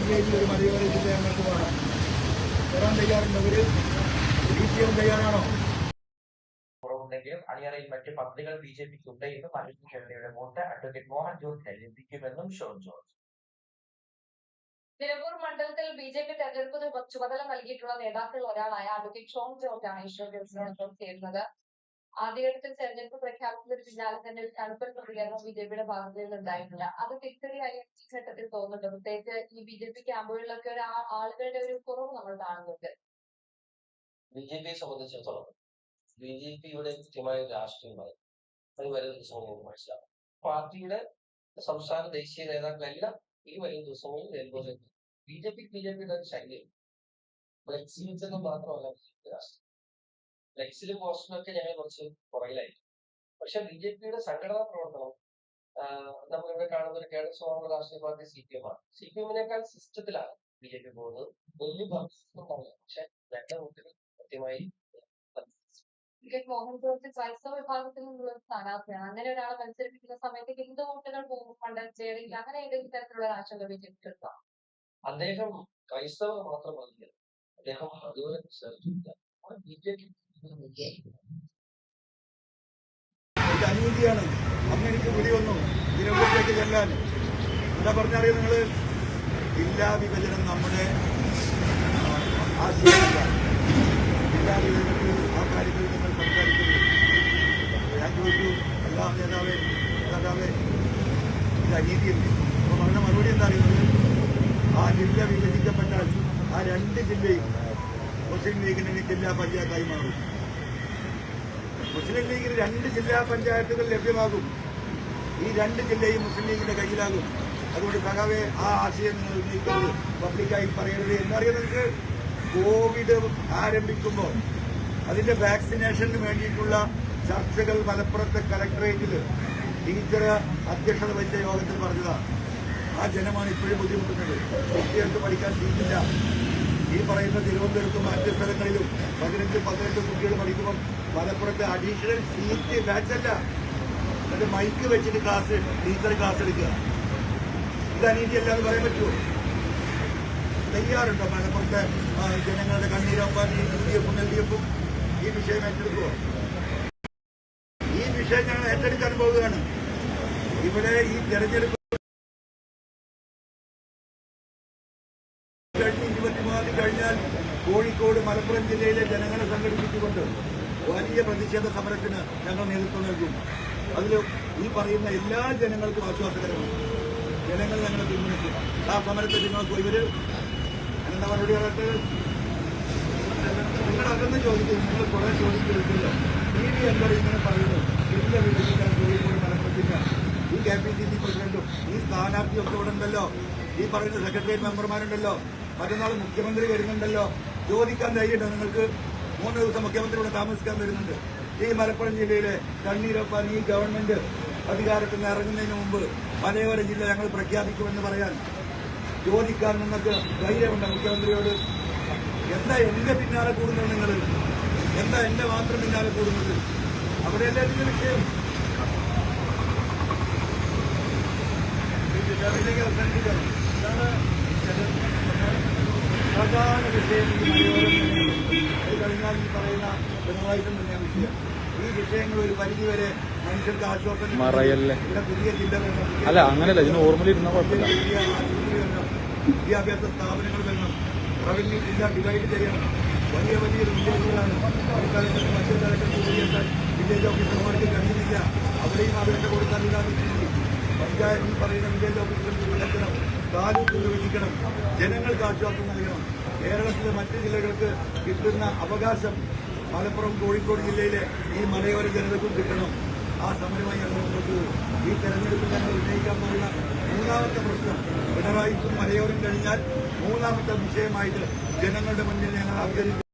അഞ്ചേരി ഒരു മലയോര ജില്ല ഞങ്ങൾക്ക് വേണം വരാൻ തയ്യാറുണ്ടവര്? ബി സി എം തയ്യാറാണോ? കുറവുണ്ടെങ്കിലും അണിയറയിൽ മറ്റ് പദ്ധതികൾ ബി ജെ പിക്ക് ഉണ്ട് എന്നും മലയാളി ക്ഷേത്രയുടെ വോട്ട് അഡ്വക്കേറ്റ് മോഹൻ ജോർജ് ലഭിക്കുമെന്നും ഷോൺ ജോർജ്. നിലമ്പൂർ മണ്ഡലത്തിൽ ബി ജെ പി തെരഞ്ഞെടുപ്പ് ചുമതല നൽകിയിട്ടുള്ള നേതാക്കളിൽ ഒരാളായ അഡ്വക്കേറ്റ് ഷോൺ ജോർജാണ് ഈശ്വർ ജോർജിനോടൊപ്പം ചേരുന്നത്. ആദ്യഘട്ടത്തിൽ തെരഞ്ഞെടുപ്പ് പ്രഖ്യാപിച്ചതിന് പിന്നാലെ തന്നെ ഒരു തണുപ്പൻ പ്രതികരണം ബി ജെ പിയുടെ ഭാഗത്തു നിന്നുണ്ടായിട്ടില്ല അത് തിരിച്ചറിയായി ഈ ഘട്ടത്തിൽ തോന്നുന്നുണ്ട്. പ്രത്യേകിച്ച് ഈ ബിജെപി ക്യാമ്പുകളിലൊക്കെ ഒരു ആളുകളുടെ ഒരു കുറവ് നമ്മൾ കാണുന്നുണ്ട്. ബി ജെ പിയെ സംബന്ധിച്ചിടത്തോളം ബി ജെ പിയുടെ കൃത്യമായ രാഷ്ട്രീയമായി അത് വരുന്ന ദിവസങ്ങളിൽ മനസ്സിലാവും പാർട്ടിയുടെ സംസ്ഥാന ദേശീയ നേതാക്കളെല്ലാം ഈ വരുന്ന ദിവസങ്ങളിൽ നേരിടുന്നത് B J P B J പിയുടെ ശൈലിയും മാത്രമല്ല ജെ പി രാഷ്ട്രീയം. ഫ്ലെക്സിലും പോസ്റ്റിലും ഒക്കെ ഞങ്ങൾ കുറച്ച് പുറകിലായിരിക്കും. പക്ഷെ ബി ജെ പിയുടെ സംഘടനാ പ്രവർത്തനം നമ്മളിവിടെ കാണുന്ന ഒരു കേരള സ്വാതന്ത്ര്യ രാഷ്ട്രീയ പാർട്ടി സി പി എം ആണ്. സി പി എമ്മിനേക്കാൾ സിസ്റ്റത്തിലാണ് ബി ജെ പി പോകുന്നത്. വലിയ ഭാഗത്തുണ്ടാവില്ല പക്ഷെ ഞങ്ങളുടെ വോട്ടുകൾ കൃത്യമായി മോഹൻ ജോർജ് ക്രൈസ്തവ വിഭാഗത്തിൽ നിന്നുള്ള ഒരു സ്ഥാനാർത്ഥിയാണ്. അങ്ങനെ ഒരാളെ മത്സരിപ്പിക്കുന്ന സമയത്ത് ഹിന്ദു വോട്ടുകൾ പോകും. അങ്ങനെ ഏതെങ്കിലും തരത്തിലുള്ള ആശങ്ക അദ്ദേഹം ക്രൈസ്തവർ മാത്രമല്ല. അദ്ദേഹം അതുപോലെ ബി ജെ പി ഇത് അനുമതിയാണ് അന്ന് എനിക്ക് വിളി വന്നു തിരുവനന്തപുരത്തേക്ക് ചെല്ലാൻ. എന്താ പറഞ്ഞറിയോ നിങ്ങൾ ജില്ലാ വിഭജനം നമ്മുടെ ജില്ലാ വിഭജനത്തിൽ ആ കാര്യത്തിൽ നിങ്ങൾ സംസാരിക്കുന്നു ഞാൻ ചോദിച്ചു എല്ലാ നേതാവേ നേതാവേ ഇത് അനീതിയല്ലേ? പറഞ്ഞ മറുപടി എന്താ അറിയുന്നത്? ആ ജില്ല വിഭജിക്കപ്പെട്ടാൽ ആ രണ്ട് ജില്ലയും മുസ്ലിം ലീഗിന് ജില്ലാ പഞ്ചായത്തായി മാറും. മുസ്ലിം ലീഗിന് രണ്ട് ജില്ലാ പഞ്ചായത്തുകൾ ലഭ്യമാകും. ഈ രണ്ട് ജില്ലയും മുസ്ലിം ലീഗിന്റെ കയ്യിലാകും. അതുകൊണ്ട് സഖാവെ ആ ആശയം നിങ്ങൾ ഉന്നയിക്കരുത് പബ്ലിക്കായി പറയരുത് എന്നറിയാം നിങ്ങൾക്ക് കോവിഡ് ആരംഭിക്കുമ്പോൾ അതിന്റെ വാക്സിനേഷന് വേണ്ടിയിട്ടുള്ള ചർച്ചകൾ മലപ്പുറത്തെ കലക്ടറേറ്റിൽ ടീച്ചർ അധ്യക്ഷത വഹിച്ച യോഗത്തിൽ പറഞ്ഞതാണ്. ആ ജനമാണ് ഇപ്പോഴും ബുദ്ധിമുട്ടുന്നത്. കുട്ടികൾക്ക് പഠിക്കാൻ സീറ്റില്ല. ഈ പറയുന്ന തിരുവനന്തപുരത്തും മറ്റ് സ്ഥലങ്ങളിലും പതിനഞ്ച് പതിനെട്ട് കുട്ടികൾ പഠിക്കുമ്പോൾ മലപ്പുറത്ത് അഡീഷണൽ സീറ്റ് ബാച്ചല്ല എന്നിട്ട് മൈക്ക് വെച്ചിട്ട് ക്ലാസ് ടീച്ചർ ക്ലാസ് എടുക്കുക. ഇത് അനീതി അല്ലാതെ പറയാൻ പറ്റുമോ? തയ്യാറുണ്ടോ മലപ്പുറത്തെ ജനങ്ങളുടെ കണ്ണീരൊപ്പാൻ ഈ യു ഡി എഫും എൽ ഡി എഫും ഈ വിഷയം ഏറ്റെടുക്കുമോ ഈ വിഷയം ഞങ്ങൾ ഏറ്റെടുക്കാൻ പോവുകയാണ്. ഇവിടെ ഈ തെരഞ്ഞെടുപ്പ് ഇരുപത്തിമൂന്നാം തീയതി കഴിഞ്ഞാൽ കോഴിക്കോട് മലപ്പുറം ജില്ലയിലെ ജനങ്ങളെ സംഘടിപ്പിച്ചുകൊണ്ട് വലിയ പ്രതിഷേധ സമരത്തിന് ഞങ്ങൾ നേതൃത്വം നൽകും. അതിൽ ഈ പറയുന്ന എല്ലാ ജനങ്ങൾക്കും ആശ്വാസകരമാണ്. ജനങ്ങൾ ഞങ്ങളെ പിന്തുണയ്ക്കും. ആ സമരത്തെ നിങ്ങൾക്ക് ഇവർ എന്താ മറുപടി പറയട്ടെ? നിങ്ങളകന്ന് ചോദിക്കും നിങ്ങൾ കുറെ ചോദിച്ചെടുക്കില്ല ടി വി എന്താണ് ഇങ്ങനെ പറയുന്നു. ജില്ല വിഭജിക്കാൻ കോഴിക്കോട് മലപ്പുറത്തില്ല ഈ കെ പി സി സി പ്രസിഡന്റും ഈ സ്ഥാനാർത്ഥിയൊക്കെ ഇവിടെ ഉണ്ടല്ലോ. ഈ പറയുന്ന സെക്രട്ടേറിയറ്റ് മെമ്പർമാരുണ്ടല്ലോ മറ്റന്നാൾ മുഖ്യമന്ത്രി വരുന്നുണ്ടല്ലോ. ചോദിക്കാൻ കഴിയട്ടോ നിങ്ങൾക്ക്? മൂന്ന് ദിവസം മുഖ്യമന്ത്രിയുടെ താമസിക്കാൻ വരുന്നുണ്ട്. ഈ മലപ്പുറം ജില്ലയിലെ കണ്ണീരൊപ്പാൻ ഈ ഗവൺമെന്റ് അധികാരത്തിൽ നിന്ന് ഇറങ്ങുന്നതിന് മുമ്പ് മലയോര ജില്ല ഞങ്ങൾ പ്രഖ്യാപിക്കുമെന്ന് പറയാൻ ചോദിക്കാൻ നിങ്ങൾക്ക് ധൈര്യമുണ്ട് മുഖ്യമന്ത്രിയോട്? എന്താ എന്റെ പിന്നാലെ കൂടുന്നത് നിങ്ങൾ? എന്താ എന്റെ മാത്രം പിന്നാലെ കൂടുന്നത്? അവിടെയല്ലേ ഇതിന്റെ വിഷയം? ഇതാണ് വിഷയം ഈ ഒരു മറയല്ലേ. അല്ല അങ്ങനെയല്ല ഇതിന് ഓർമ്മയിലിരുന്ന കുഴപ്പമില്ല. പുതിയ ആശുപത്രി വരണം വിദ്യാഭ്യാസ സ്ഥാപനങ്ങൾ ഡിവൈഡ് ചെയ്യണം. വലിയ വലിയ വില്ലേജുകളാണ് രീതി. പറയുന്ന വില്ലേജ് താലൂക്ക് വിഭജിക്കണം ജനങ്ങൾക്ക് ആശ്വാസം നൽകണം. കേരളത്തിലെ മറ്റ് ജില്ലകൾക്ക് കിട്ടുന്ന അവകാശം മലപ്പുറം കോഴിക്കോട് ജില്ലയിലെ ഈ മലയോര ജനതക്കും കിട്ടണം. ആ സമരമായി ഞങ്ങൾ മുന്നോട്ട് ഈ തെരഞ്ഞെടുപ്പിൽ ഞങ്ങൾ ഉന്നയിക്കാൻ പോകുന്ന മൂന്നാമത്തെ പ്രശ്നം പിണറായിക്കും മലയോരം കഴിഞ്ഞാൽ മൂന്നാമത്തെ വിഷയമായിട്ട് ജനങ്ങളുടെ മുന്നിൽ ഞങ്ങൾ അവതരിപ്പിക്കും.